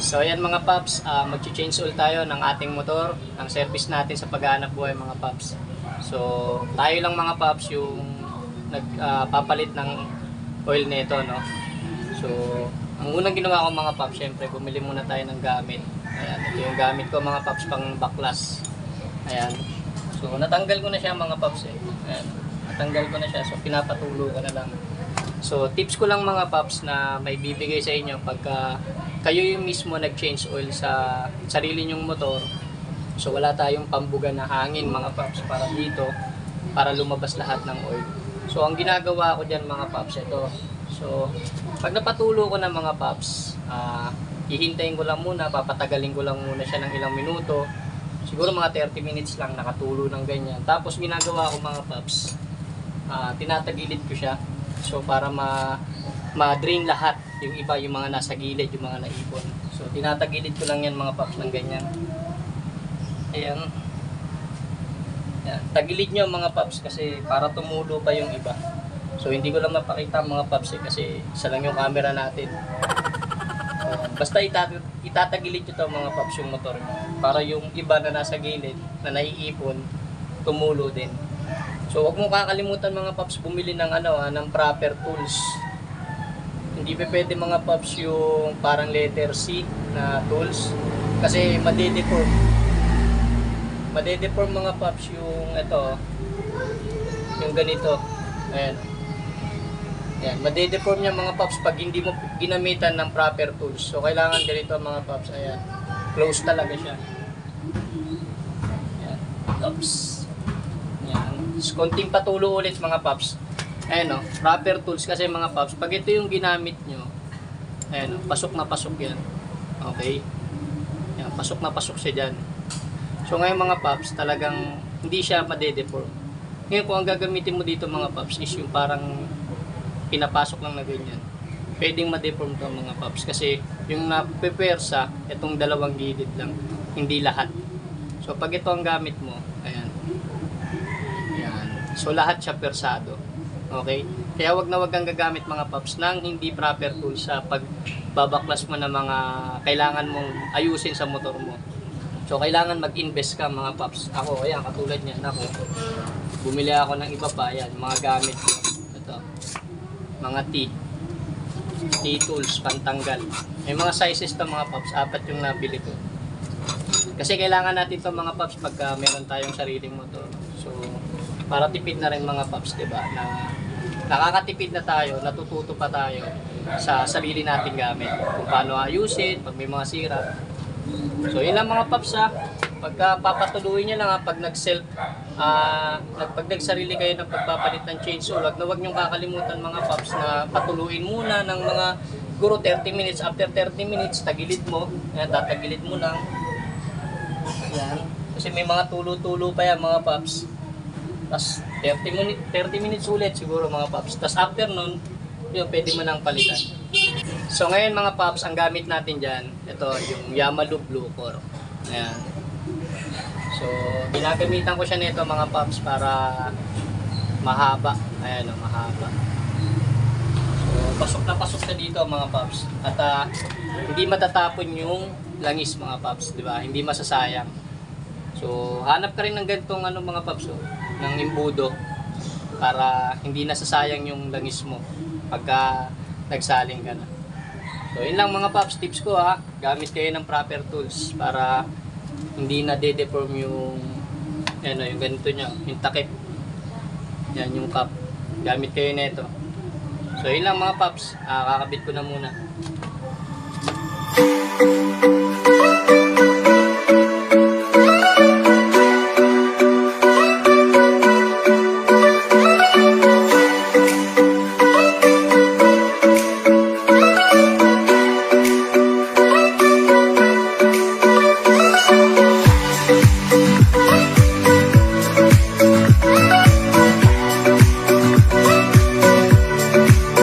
So ayan mga paps, uh, mag-change oil tayo ng ating motor, ang service natin sa paghahanap buhay mga paps. So tayo lang mga paps yung nagpapalit ng oil nito no. So ang unang ginawa ko mga paps, syempre bumili muna tayo ng gamit. Ayan, ito yung gamit ko mga paps pang baklas. Ayan. So natanggal ko na siya mga paps eh. Ayan. Natanggal ko na siya. So pinapatulo ko na lang. So, tips ko lang mga paps na may bibigay sa inyo pagka kayo yung mismo nag-change oil sa sarili nyong motor. So, wala tayong pambuga na hangin mga paps para dito para lumabas lahat ng oil. So, ang ginagawa ko dyan mga paps, ito. So, pag napatulo ko ng mga paps, ah, hihintayin ko lang muna, papatagalin ko lang muna siya ng ilang minuto. Siguro mga 30 minutes lang nakatulo ng ganyan. Tapos ginagawa ko mga paps, ah, tinatagilid ko siya. So para ma ma-drain lahat yung iba yung mga nasa gilid, yung mga naipon. So tinatagilid ko lang yan mga paps ng ganyan. Ayan. Ayan. Tagilid nyo mga paps kasi para tumulo pa yung iba. So hindi ko lang mapakita mga paps eh, kasi isa lang yung camera natin. So, basta itat itatagilid nyo to mga paps yung motor. Para yung iba na nasa gilid na naiipon, tumulo din. So wag mo kakalimutan mga paps bumili ng ano ah, ng proper tools. Hindi pa pwede mga paps yung parang letter C na tools kasi madedeform. Madedeform mga paps yung ito yung ganito. Ayan. Ayan, madedeform niya mga paps pag hindi mo ginamitan ng proper tools. So kailangan ganito mga paps. Ayan. Close talaga siya. Ayan. Oops. Yan. Tapos konting patulo ulit mga paps. Ayan o, proper tools kasi mga paps. Pag ito yung ginamit nyo, ayan o, pasok na pasok yan. Okay? Yan, pasok na pasok siya dyan. So ngayon mga paps, talagang hindi siya madedeform. Ngayon kung ang gagamitin mo dito mga paps is yung parang pinapasok lang na ganyan. Pwedeng ma-deform to mga paps kasi yung napepersa, itong dalawang gilid lang, hindi lahat. So pag ito ang gamit mo, ayan, Yan. So lahat siya persado. Okay? Kaya wag na wag kang gagamit mga paps ng hindi proper tool sa pagbabaklas mo ng mga kailangan mong ayusin sa motor mo. So kailangan mag-invest ka mga paps. Ako, ayan, katulad niyan ako. Bumili ako ng iba pa, ayan, mga gamit ko. Ito. Mga T. T-tools, pantanggal. May mga sizes to mga paps, apat yung nabili ko. Kasi kailangan natin to mga paps pagka meron tayong sariling motor. Para tipid na rin mga paps, 'di ba? Na nakakatipid na tayo, natututo pa tayo sa sarili nating gamit. Kung paano ayusin, pag may mga sira. So, yun mga paps ha. Pagka papatuloy niyo lang ha, pag nag-self, nag- pag nagsarili kayo ng pagpapalit ng chainsaw, wag na wag niyong kakalimutan mga paps na patuluin muna ng mga guro 30 minutes. After 30 minutes, tagilid mo. Ayan, tatagilid mo lang. Ayan. Kasi may mga tulo-tulo pa yan mga paps. Tapos 30 minutes, 30 minutes ulit siguro mga paps. Tapos after nun, yun, pwede mo nang palitan. So ngayon mga paps, ang gamit natin dyan, ito yung Yamalu Blue Core. Ayan. So ginagamitan ko siya nito mga paps para mahaba. Ayan o, mahaba. So pasok na pasok siya dito mga paps. At ah, hindi matatapon yung langis mga paps, di ba? Hindi masasayang. So, hanap ka rin ng ganitong ano mga paps, oh, ng imbudo para hindi nasasayang yung langis mo pagka nagsaling ka na. So, yun lang mga paps, tips ko ha. Gamit kayo ng proper tools para hindi na de-deform yung ano, yung ganito niya, yung takip. Yan yung cup. Gamit kayo nito. So, yun lang mga paps. Ah, kakabit ko na muna.